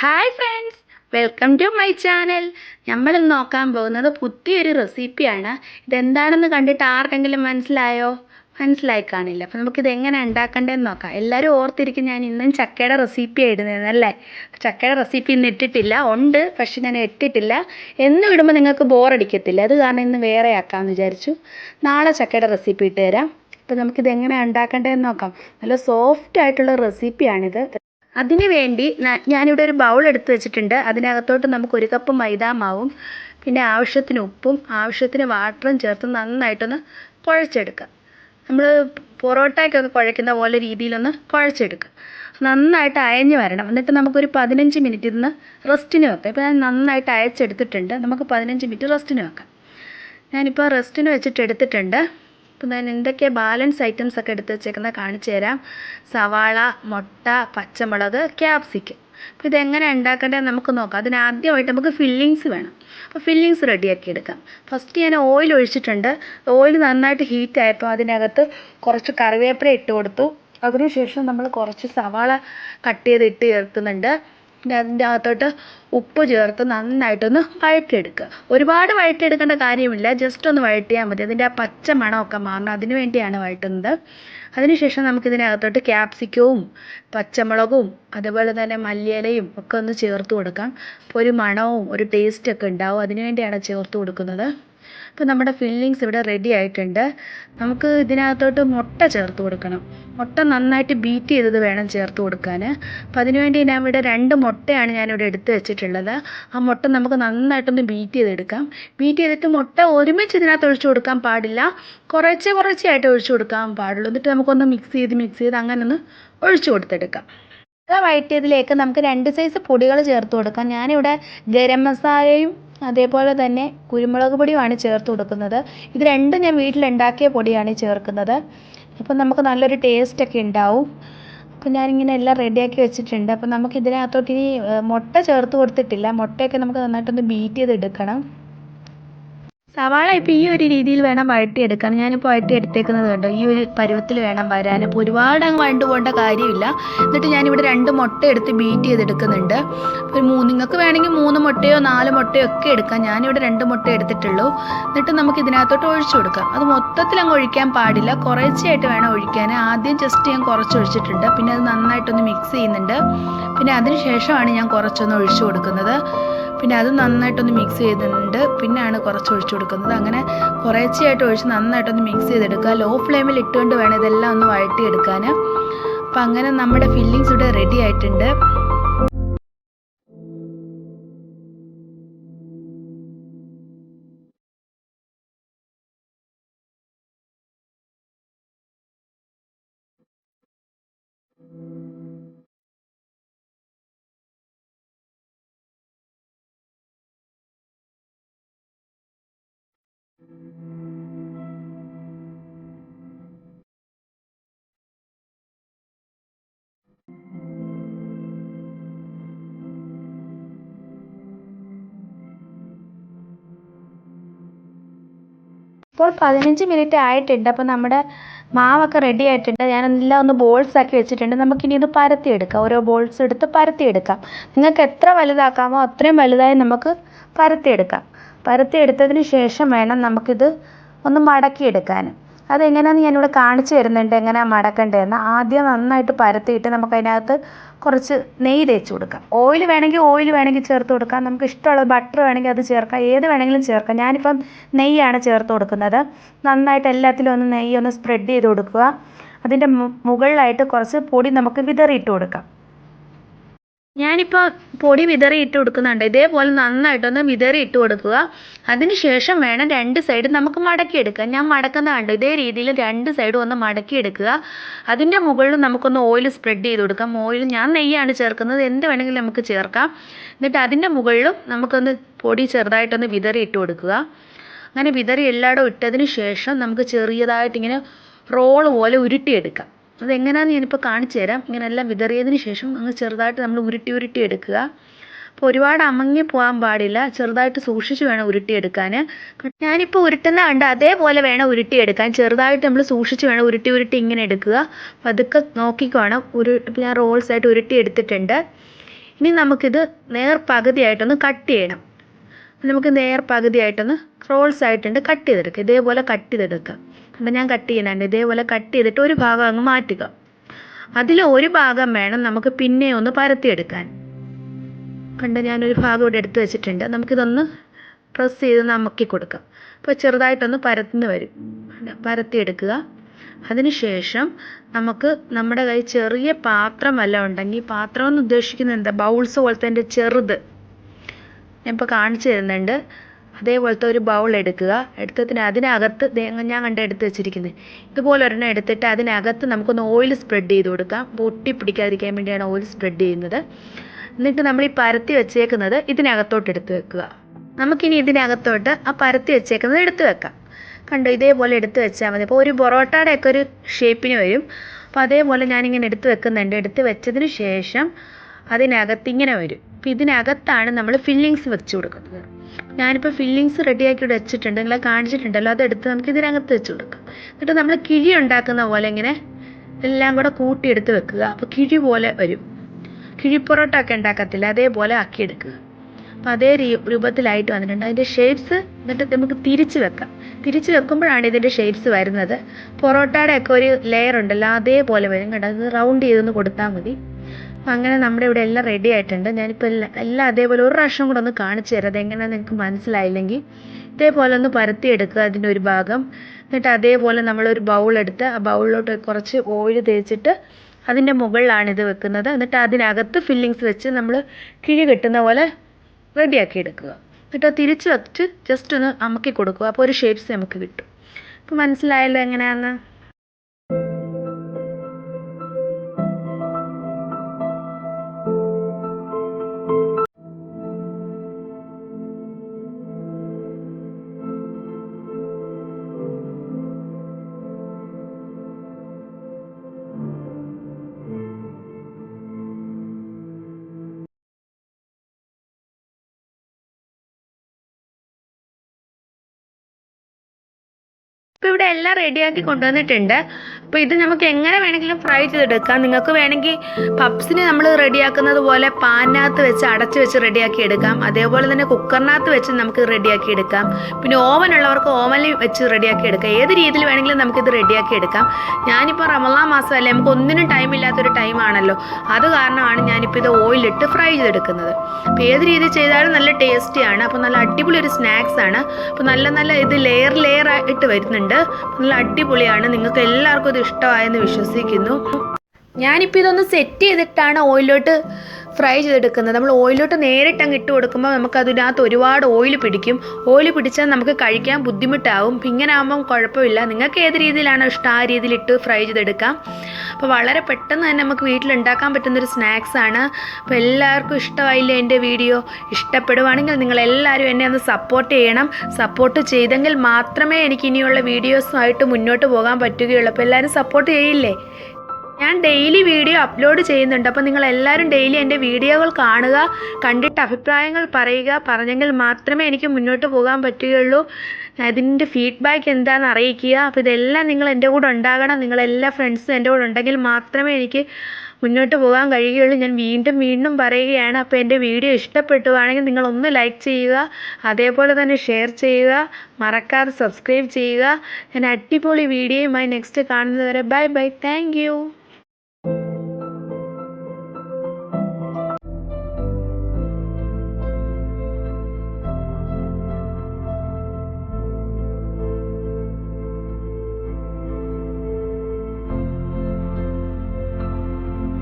Hi friends welcome to my channel. നമ്മൾ ഇന്ന് നോക്കാൻ പോകുന്നത് പുതിയൊരു റെസിപ്പിയാണ്. ഇതെന്താണെന്ന് കണ്ടിട്ട് ആർക്കെങ്കിലും മനസ്സിലായോ? മനസ്സിലായി കാണില്ല. അപ്പോൾ നമുക്കിത് എങ്ങനെ ഉണ്ടാക്കേണ്ടതെന്ന് നോക്കാം. എല്ലാവരും ഓർത്തിരിക്കും ഞാൻ ഇന്നും ചക്കയുടെ റെസിപ്പി ഇടുന്നതെന്നല്ലേ ചക്കയുടെ റെസിപ്പി ഇന്ന് ഇട്ടിട്ടില്ല. ഉണ്ട് പക്ഷെ ഞാൻ ഇട്ടിട്ടില്ല. എന്ന് വിടുമ്പോൾ നിങ്ങൾക്ക് ബോറടിക്കത്തില്ല. അത് കാരണം ഇന്ന് വേറെ ആക്കാമെന്ന് വിചാരിച്ചു. നാളെ ചക്കയുടെ റെസിപ്പി ഇട്ട് തരാം. അപ്പോൾ നമുക്കിത് എങ്ങനെ ഉണ്ടാക്കേണ്ടതെന്ന് നോക്കാം. നല്ല സോഫ്റ്റ് ആയിട്ടുള്ള റെസിപ്പിയാണിത്. അതിന് വേണ്ടി ഞാനിവിടെ ഒരു ബൗൾ എടുത്ത് വെച്ചിട്ടുണ്ട്. അതിനകത്തോട്ട് നമുക്ക് ഒരു കപ്പ് മൈദാ മാവും പിന്നെ ആവശ്യത്തിന് ഉപ്പും ആവശ്യത്തിന് വാട്ടറും ചേർത്ത് നന്നായിട്ടൊന്ന് കുഴച്ചെടുക്കുക നമ്മൾ പൊറോട്ടയ്ക്കൊക്കെ കുഴയ്ക്കുന്ന പോലെ രീതിയിലൊന്ന് കുഴച്ചെടുക്കുക നന്നായിട്ട് അയഞ്ഞ് വരണം. എന്നിട്ട് നമുക്കൊരു പതിനഞ്ച് മിനിറ്റ് ഇരുന്ന് റെസ്റ്റിന് വെക്കാം. ഇപ്പോൾ ഞാൻ നന്നായിട്ട് അയച്ചെടുത്തിട്ടുണ്ട്. നമുക്ക് പതിനഞ്ച് മിനിറ്റ് റെസ്റ്റിന് വെക്കാം. ഞാനിപ്പോൾ റെസ്റ്റിന് വെച്ചിട്ട് എടുത്തിട്ടുണ്ട് ഇപ്പം ഞാൻ എന്തൊക്കെ ബാലൻസ് ഐറ്റംസ് ഒക്കെ എടുത്ത് വെച്ചേക്കുന്നത് കാണിച്ചു തരാം. സവാള മുട്ട പച്ചമുളക് ക്യാപ്സിക്കം അപ്പോൾ ഇതെങ്ങനെ ഉണ്ടാക്കേണ്ടത് നമുക്ക് നോക്കാം. അതിന് ആദ്യമായിട്ട് നമുക്ക് ഫില്ലിങ്സ് വേണം. അപ്പോൾ ഫില്ലിങ്സ് റെഡിയാക്കി എടുക്കാം. ഫസ്റ്റ് ഞാൻ ഓയിൽ ഒഴിച്ചിട്ടുണ്ട്. ഓയിൽ നന്നായിട്ട് ഹീറ്റ് ആയപ്പോൾ അതിനകത്ത് കുറച്ച് കറിവേപ്പില ഇട്ട് കൊടുത്തു. അതിനുശേഷം നമ്മൾ കുറച്ച് സവാള കട്ട് ചെയ്ത് ഇട്ട് ചേർക്കുന്നുണ്ട്. പിന്നെ അതിന്റെ അകത്തോട്ട് ഉപ്പ് ചേർത്ത് നന്നായിട്ടൊന്ന് വഴറ്റിയെടുക്കുക. ഒരുപാട് വഴറ്റിയെടുക്കേണ്ട കാര്യമില്ല. ജസ്റ്റ് ഒന്ന് വഴറ്റിയാൽ മതി. അതിന്റെ ആ പച്ച മണമൊക്കെ മാറണം. അതിന് വേണ്ടിയാണ് വഴറ്റുന്നത്. അതിനുശേഷം നമുക്കിതിനകത്തോട്ട് ക്യാപ്സിക്കവും പച്ചമുളകും അതുപോലെ തന്നെ മല്ലിയിലയും ഒക്കെ ഒന്ന് ചേർത്ത് കൊടുക്കാം. അപ്പോൾ ഒരു മണവും ഒരു ടേസ്റ്റൊക്കെ ഉണ്ടാവും. അതിന് വേണ്ടിയാണ് ചേർത്ത് കൊടുക്കുന്നത്. അപ്പോൾ നമ്മുടെ ഫില്ലിങ്സ് ഇവിടെ റെഡി ആയിട്ടുണ്ട്. നമുക്ക് ഇതിനകത്തോട്ട് മുട്ട ചേർത്ത് കൊടുക്കണം. മുട്ട നന്നായിട്ട് ബീറ്റ് ചെയ്തത് വേണം ചേർത്ത് കൊടുക്കാൻ അപ്പോൾ അതിനുവേണ്ടി ഞാൻ ഇവിടെ രണ്ട് മുട്ടയാണ് ഞാനിവിടെ എടുത്ത് വെച്ചിട്ടുള്ളത്. ആ മുട്ട നമുക്ക് നന്നായിട്ടൊന്ന് ബീറ്റ് ചെയ്തെടുക്കാം. ബീറ്റ് ചെയ്തിട്ട് മുട്ട ഒരുമിച്ച് ഇതിനകത്ത് ഒഴിച്ചു കൊടുക്കാൻ പാടില്ല. കുറേശ്ശെ കുറച്ചായിട്ട് ഒഴിച്ചു കൊടുക്കാൻ പാടുള്ളൂ. എന്നിട്ട് നമുക്കൊന്ന് മിക്സ് ചെയ്ത് മിക്സ് ചെയ്ത് അങ്ങനെ ഒന്ന് ഒഴിച്ചു കൊടുത്തെടുക്കാം. മുട്ട വഴറ്റിയതിലേക്ക് നമുക്ക് രണ്ട് സൈസ് പൊടികൾ ചേർത്ത് കൊടുക്കാം. ഞാനിവിടെ ഗരം മസാലയും അതേപോലെ തന്നെ കുരുമുളക് പൊടിയുമാണ് ചേർത്ത് കൊടുക്കുന്നത്. ഇത് രണ്ടും ഞാൻ വീട്ടിലുണ്ടാക്കിയ പൊടിയാണ് ചേർക്കുന്നത്. അപ്പം നമുക്ക് നല്ലൊരു ടേസ്റ്റൊക്കെ ഉണ്ടാവും. അപ്പം ഞാനിങ്ങനെ എല്ലാം റെഡിയാക്കി വെച്ചിട്ടുണ്ട്. അപ്പം നമുക്ക് ഇതിനകത്തോട്ട് ഇനി മുട്ട ചേർത്ത് കൊടുത്തിട്ടില്ല. മുട്ടയൊക്കെ നമുക്ക് നന്നായിട്ടൊന്ന് ബീറ്റ് ചെയ്തെടുക്കണം. സവാള ഇപ്പോൾ ഈ ഒരു രീതിയിൽ വേണം വഴറ്റി എടുക്കാൻ ഞാനിപ്പോ ഞാനിപ്പോൾ വഴറ്റിയെടുത്തേക്കുന്നത് കണ്ടോ? ഈ ഒരു പരുവത്തിൽ വേണം വരാൻ. അപ്പോൾ ഒരുപാട് അങ്ങ് വഴണ്ട് പോകേണ്ട കാര്യമില്ല. എന്നിട്ട് ഞാനിവിടെ രണ്ട് മുട്ട എടുത്ത് ബീറ്റ് ചെയ്തെടുക്കുന്നുണ്ട്. ഒരു മൂന്ന് നിങ്ങൾക്ക് വേണമെങ്കിൽ മൂന്ന് മുട്ടയോ നാല് മുട്ടയോ ഒക്കെ എടുക്കാം. ഞാനിവിടെ രണ്ട് മുട്ട എടുത്തിട്ടുള്ളൂ. എന്നിട്ട് നമുക്ക് ഇതിനകത്തോട്ട് ഒഴിച്ചു കൊടുക്കാം. അത് മൊത്തത്തിൽ അങ്ങ് ഒഴിക്കാൻ പാടില്ല. കുറച്ചായിട്ട് വേണം ഒഴിക്കാൻ. ആദ്യം ജസ്റ്റ് ഞാൻ കുറച്ച് ഒഴിച്ചിട്ടുണ്ട്. പിന്നെ അത് നന്നായിട്ടൊന്ന് മിക്സ് ചെയ്യുന്നുണ്ട്. പിന്നെ അതിന് ശേഷമാണ് ഞാൻ കുറച്ചൊന്ന് ഒഴിച്ചു കൊടുക്കുന്നത്. പിന്നെ അത് നന്നായിട്ടൊന്ന് മിക്സ് ചെയ്തിട്ടുണ്ട്. പിന്നെയാണ് കുറച്ച് ഒഴിച്ചു കൊടുക്കുന്നത്. അങ്ങനെ കുറേശ്ശെയായിട്ട് ഒഴിച്ച് നന്നായിട്ടൊന്ന് മിക്സ് ചെയ്തെടുക്കുക. ലോ ഫ്ലെയിമിൽ ഇട്ടുകൊണ്ട് വേണം ഇതെല്ലാം ഒന്ന് വഴറ്റിയെടുക്കാൻ അപ്പം അങ്ങനെ നമ്മുടെ ഫില്ലിങ്സ് ഇവിടെ റെഡി ആയിട്ടുണ്ട്. ഇപ്പോൾ പതിനഞ്ച് മിനിറ്റ് ആയിട്ടുണ്ട്. അപ്പോൾ നമ്മുടെ മാവൊക്കെ റെഡി ആയിട്ടുണ്ട്. ഞാൻ എല്ലാം ഒന്ന് ബോൾസ് ആക്കി വെച്ചിട്ടുണ്ട്. നമുക്കിനി ഇത് പരത്തി എടുക്കാം ഓരോ ബോൾസ് എടുത്ത് പരത്തി എടുക്കാം നിങ്ങൾക്ക് എത്ര വലുതാക്കാമോ അത്രയും വലുതായി നമുക്ക് പരത്തി എടുക്കാം പരത്തി എടുത്തതിന് ശേഷം വേണം നമുക്കിത് ഒന്ന് മടക്കി മടക്കിയെടുക്കാൻ. അതെങ്ങനെയാണെന്ന് ഞാനിവിടെ കാണിച്ചു തരുന്നുണ്ട് എങ്ങനെയാണ് മടക്കേണ്ടതെന്ന്. ആദ്യം നന്നായിട്ട് പരത്തിയിട്ട് നമുക്കതിനകത്ത് കുറച്ച് നെയ്യ് തേച്ച് കൊടുക്കാം. ഓയിൽ വേണമെങ്കിൽ ഓയിൽ വേണമെങ്കിൽ ചേർത്ത് കൊടുക്കാം. നമുക്ക് ഇഷ്ടമുള്ള ബട്ടർ വേണമെങ്കിൽ അത് ചേർക്കാം. ഏത് വേണമെങ്കിലും ചേർക്കാം. ഞാനിപ്പം നെയ്യാണ് ചേർത്ത് കൊടുക്കുന്നത്. നന്നായിട്ട് എല്ലാത്തിലും ഒന്ന് നെയ്യ് ഒന്ന് സ്പ്രെഡ് ചെയ്ത് കൊടുക്കുക. അതിന്റെ മുകളിലായിട്ട് കുറച്ച് പൊടി നമുക്ക് വിതറിയിട്ട് കൊടുക്കാം. ഞാനിപ്പോൾ പൊടി വിതറി ഇട്ട് കൊടുക്കുന്നുണ്ട്. ഇതേപോലെ നന്നായിട്ടൊന്ന് വിതറി ഇട്ട് കൊടുക്കുക. അതിന് ശേഷം വേണം രണ്ട് സൈഡും നമുക്ക് മടക്കിയെടുക്കാം ഞാൻ മടക്കുന്ന കണ്ടു? ഇതേ രീതിയിൽ രണ്ട് സൈഡും ഒന്ന് മടക്കിയെടുക്കുക അതിന്റെ മുകളിൽ നമുക്കൊന്ന് ഓയിൽ സ്പ്രെഡ് ചെയ്ത് കൊടുക്കാം. ഓയിൽ ഞാൻ നെയ്യാണ് ചേർക്കുന്നത്. എന്ത് വേണമെങ്കിലും നമുക്ക് ചേർക്കാം. എന്നിട്ട് അതിന്റെ മുകളിലും നമുക്കൊന്ന് പൊടി ചെറുതായിട്ടൊന്ന് വിതറി ഇട്ട് കൊടുക്കുക. അങ്ങനെ വിതറി എല്ലായിടവും ഇട്ടതിന് ശേഷം നമുക്ക് ചെറിയതായിട്ടിങ്ങനെ റോൾ പോലെ ഉരുട്ടിയെടുക്കാം. അതെങ്ങനെയാണെന്ന് ഞാനിപ്പോൾ കാണിച്ചു തരാം. ഇങ്ങനെ എല്ലാം വിതറിയതിന് ശേഷം അങ്ങ് ചെറുതായിട്ട് നമ്മൾ ഉരുട്ടി ഉരുട്ടി എടുക്കുക. അപ്പോൾ ഒരുപാട് അമങ്ങി പോകാൻ പാടില്ല. ചെറുതായിട്ട് സൂക്ഷിച്ച് വേണം ഉരുട്ടിയെടുക്കാൻ ഞാനിപ്പോൾ ഉരുട്ടുന്ന കണ്ട് അതേപോലെ വേണം ഉരുട്ടിയെടുക്കാൻ ചെറുതായിട്ട് നമ്മൾ സൂക്ഷിച്ച് വേണം ഉരുട്ടി ഉരുട്ടി ഇങ്ങനെ എടുക്കുക. പതുക്കെ നോക്കിക്കോണം. ഉരു ഞാൻ റോൾസ് ആയിട്ട് ഉരുട്ടി എടുത്തിട്ടുണ്ട്. ഇനി നമുക്കിത് നേർ പകുതിയായിട്ടൊന്ന് കട്ട് ചെയ്യണം. നമുക്ക് നേർ പകുതിയായിട്ടൊന്ന് റോൾസ് ആയിട്ടുണ്ട് കട്ട് ചെയ്തെടുക്കുക. ഇതേപോലെ കട്ട് ചെയ്തെടുക്കുക. അപ്പം ഞാൻ കട്ട് ചെയ്യുന്നുണ്ട്. ഇതേപോലെ കട്ട് ചെയ്തിട്ട് ഒരു ഭാഗം അങ്ങ് മാറ്റുക. അതിൽ ഒരു ഭാഗം വേണം നമുക്ക് പിന്നെ ഒന്ന് പരത്തിയെടുക്കാൻ. കണ്ട് ഞാനൊരു ഭാഗം ഇവിടെ എടുത്ത് വെച്ചിട്ടുണ്ട്. നമുക്കിതൊന്ന് പ്രസ് ചെയ്ത് നമുക്കി കൊടുക്കാം. അപ്പോൾ ചെറുതായിട്ടൊന്ന് പരത്തുന്ന വരും. പരത്തിയെടുക്കുക. അതിനുശേഷം നമുക്ക് നമ്മുടെ കയ്യിൽ ചെറിയ പാത്രം വല്ല ഉണ്ടെങ്കിൽ പാത്രം എന്ന് ഉദ്ദേശിക്കുന്നത് എന്താ? ബൗൾസ് പോലത്തെ എന്റെ ചെറുത്. ഞാൻ ഇപ്പോൾ കാണിച്ചു തരുന്നുണ്ട്. അതേപോലത്തെ ഒരു ബൗൾ എടുക്കുക. എടുത്തതിന് അതിനകത്ത് ഞാൻ കണ്ട എടുത്ത് വെച്ചിരിക്കുന്നത് ഇതുപോലെ ഒരെണ്ണം എടുത്തിട്ട് അതിനകത്ത് നമുക്കൊന്ന് ഓയിൽ സ്പ്രെഡ് ചെയ്ത് കൊടുക്കാം. പൊട്ടി പിടിക്കാതിരിക്കാൻ വേണ്ടിയാണ് ഓയിൽ സ്പ്രെഡ് ചെയ്യുന്നത്. എന്നിട്ട് നമ്മൾ ഈ പരത്തി വെച്ചേക്കുന്നത് ഇതിനകത്തോട്ട് എടുത്ത് വെക്കുക. നമുക്കിനി ഇതിനകത്തോട്ട് ആ പരത്തി വെച്ചേക്കുന്നത് എടുത്ത് വെക്കാം. കണ്ടോ ഇതേപോലെ എടുത്ത് വെച്ചാൽ മതി. അപ്പോൾ ഒരു പൊറോട്ടയുടെ ഒക്കെ ഒരു ഷേപ്പിന് വരും. അപ്പോൾ അതേപോലെ ഞാനിങ്ങനെ എടുത്ത് വെക്കുന്നുണ്ട്. എടുത്ത് വെച്ചതിന് ശേഷം അതിനകത്ത് ഇങ്ങനെ വരും. അപ്പോൾ ഇതിനകത്താണ് നമ്മൾ ഫില്ലിങ്സ് വെച്ച് കൊടുക്കുന്നത്. ഞാനിപ്പോൾ ഫില്ലിങ്സ് റെഡിയാക്കി വെച്ചിട്ടുണ്ട്. നിങ്ങളെ കാണിച്ചിട്ടുണ്ടല്ലോ. അതെടുത്ത് നമുക്ക് ഇതിനകത്ത് വെച്ച് കൊടുക്കാം. എന്നിട്ട് നമ്മൾ കിഴി ഉണ്ടാക്കുന്ന പോലെ ഇങ്ങനെ എല്ലാം കൂടെ കൂട്ടിയെടുത്ത് വെക്കുക. അപ്പോൾ കിഴി പോലെ വരും. കിഴി പൊറോട്ട ഒക്കെ ഉണ്ടാക്കത്തില്ല? അതേപോലെ ആക്കിയെടുക്കുക അപ്പോൾ അതേ രൂപത്തിലായിട്ട് വന്നിട്ടുണ്ട്. അതിന്റെ ഷേപ്സ് എന്നിട്ട് നമുക്ക് തിരിച്ച് വെക്കാം. തിരിച്ച് വെക്കുമ്പോഴാണ് ഇതിന്റെ ഷേപ്സ് വരുന്നത്. പൊറോട്ടയുടെ ഒക്കെ ഒരു ലെയർ ഉണ്ടല്ലോ. അതേപോലെ വരും. കേട്ടോ അത് റൗണ്ട് ചെയ്തൊന്ന് കൊടുത്താൽ മതി. അങ്ങനെ നമ്മുടെ ഇവിടെ എല്ലാം റെഡി ആയിട്ടുണ്ട്. ഞാനിപ്പോൾ എല്ലാം എല്ലാം അതേപോലെ ഒരു പ്രാവശ്യം കൂടെ ഒന്ന് കാണിച്ചു തരാം. അതെങ്ങനെയാണെന്ന് നിങ്ങൾക്ക് മനസ്സിലായില്ലെങ്കിൽ ഇതേപോലെ ഒന്ന് പരത്തിയെടുക്കുക അതിന്റെ ഒരു ഭാഗം. എന്നിട്ട് അതേപോലെ നമ്മളൊരു ബൗൾ എടുത്ത് ആ ബൗളിലോട്ട് കുറച്ച് ഓയിൽ തേച്ചിട്ട് അതിന്റെ മുകളിലാണ് ഇത് വെക്കുന്നത്. എന്നിട്ട് അതിനകത്ത് ഫില്ലിങ്സ് വെച്ച് നമ്മൾ കിഴി കെട്ടുന്ന പോലെ റെഡിയാക്കി എടുക്കുക. എന്നിട്ട് തിരിച്ച് വെച്ച് ജസ്റ്റ് ഒന്ന് അമക്കി കൊടുക്കുക. അപ്പോൾ ഒരു ഷേപ്സ് നമുക്ക് കിട്ടും. അപ്പോൾ മനസ്സിലായല്ലോ എങ്ങനെയാണെന്ന്? ഇപ്പോൾ ഇവിടെ എല്ലാം റെഡിയാക്കി കൊണ്ടുവന്നിട്ടുണ്ട്. അപ്പോൾ ഇത് നമുക്ക് എങ്ങനെ വേണമെങ്കിലും ഫ്രൈ ചെയ്തെടുക്കാം. നിങ്ങൾക്ക് വേണമെങ്കിൽ പപ്സിന് നമ്മൾ റെഡിയാക്കുന്നത് പോലെ പാനിനകത്ത് വെച്ച് അടച്ച് വെച്ച് റെഡിയാക്കി എടുക്കാം. അതേപോലെ തന്നെ കുക്കറിനകത്ത് വെച്ച് നമുക്ക് റെഡിയാക്കി എടുക്കാം. പിന്നെ ഓവൻ ഉള്ളവർക്ക് ഓവനിൽ വെച്ച് റെഡിയാക്കി എടുക്കാം. ഏത് രീതിയിൽ വേണമെങ്കിലും നമുക്കിത് റെഡിയാക്കി എടുക്കാം. ഞാനിപ്പോൾ റമലാ മാസമല്ലേ നമുക്ക് ഒന്നിനും ടൈം ഇല്ലാത്തൊരു ടൈമാണല്ലോ അത് കാരണമാണ് ഞാനിപ്പോൾ ഇത് ഓയിലിട്ട് ഫ്രൈ ചെയ്തെടുക്കുന്നത്. അപ്പോൾ ഏത് രീതിയിൽ ചെയ്താലും നല്ല ടേസ്റ്റിയാണ് അപ്പോൾ നല്ല അടിപൊളി ഒരു സ്നാക്സ് ആണ്. അപ്പോൾ നല്ല നല്ല ഇത് ലെയർ ലെയർ ആയിട്ട് വരുന്നുണ്ട്. നല്ല അടിപൊളിയാണ്. നിങ്ങൾക്ക് എല്ലാവർക്കും ഇത് ഇഷ്ടമായെന്ന് വിശ്വസിക്കുന്നു. ഞാനിപ്പോൾ ഇതൊന്ന് സെറ്റ് ചെയ്തിട്ടാണ് ഓയിലോട്ട് ഫ്രൈ ചെയ്തെടുക്കുന്നത്. നമ്മൾ ഓയിലോട്ട് നേരിട്ട് അങ്ങ് ഇട്ട് കൊടുക്കുമ്പോൾ നമുക്ക് അതിനകത്ത് ഒരുപാട് ഓയിൽ പിടിക്കും. ഓയിൽ പിടിച്ചാൽ നമുക്ക് കഴിക്കാൻ ബുദ്ധിമുട്ടാവും. ഇങ്ങനെ ആകുമ്പം കുഴപ്പമില്ല. നിങ്ങൾക്ക് ഏത് രീതിയിലാണോ ഇഷ്ടം ആ രീതിയിൽ ഇട്ട് ഫ്രൈ ചെയ്തെടുക്കാം. അപ്പോൾ വളരെ പെട്ടെന്ന് തന്നെ നമുക്ക് വീട്ടിലുണ്ടാക്കാൻ പറ്റുന്നൊരു സ്നാക്സാണ് അപ്പോൾ എല്ലാവർക്കും ഇഷ്ടമായില്ലേ എന്റെ വീഡിയോ? ഇഷ്ടപ്പെടുവാണെങ്കിൽ നിങ്ങൾ എല്ലാവരും എന്നെ ഒന്ന് സപ്പോർട്ട് ചെയ്യണം. സപ്പോർട്ട് ചെയ്തെങ്കിൽ മാത്രമേ എനിക്ക് ഇനിയുള്ള വീഡിയോസുമായിട്ട് മുന്നോട്ട് പോകാൻ പറ്റുകയുള്ളൂ. അപ്പോൾ എല്ലാവരും സപ്പോർട്ട് ചെയ്യില്ലേ? ഞാൻ ഡെയിലി വീഡിയോ അപ്ലോഡ് ചെയ്യുന്നുണ്ട്. അപ്പോൾ നിങ്ങൾ എല്ലാവരും ഡെയിലി എന്റെ വീഡിയോകൾ കാണുക കണ്ടിട്ട് അഭിപ്രായങ്ങൾ പറയുക പറഞ്ഞെങ്കിൽ മാത്രമേ എനിക്ക് മുന്നോട്ട് പോകാൻ പറ്റുകയുള്ളൂ. അതിന്റെ ഫീഡ്ബാക്ക് എന്താണെന്ന് അറിയിക്കുക. അപ്പോൾ ഇതെല്ലാം നിങ്ങൾ എന്റെ കൂടെ ഉണ്ടാകണം. നിങ്ങളെല്ലാ ഫ്രണ്ട്സും എന്റെ കൂടെ ഉണ്ടെങ്കിൽ മാത്രമേ എനിക്ക് മുന്നോട്ട് പോകാൻ കഴിയുകയുള്ളൂ. ഞാൻ വീണ്ടും വീണ്ടും പറയുകയാണ്. അപ്പോൾ എന്റെ വീഡിയോ ഇഷ്ടപ്പെട്ടുവാണെങ്കിൽ നിങ്ങളൊന്ന് ലൈക്ക് ചെയ്യുക. അതേപോലെ തന്നെ ഷെയർ ചെയ്യുക. മറക്കാതെ സബ്സ്ക്രൈബ് ചെയ്യുക. ഞാൻ അടിപൊളി വീഡിയോയുമായി നെക്സ്റ്റ് കാണുന്നത് വരെ ബൈ ബൈ താങ്ക്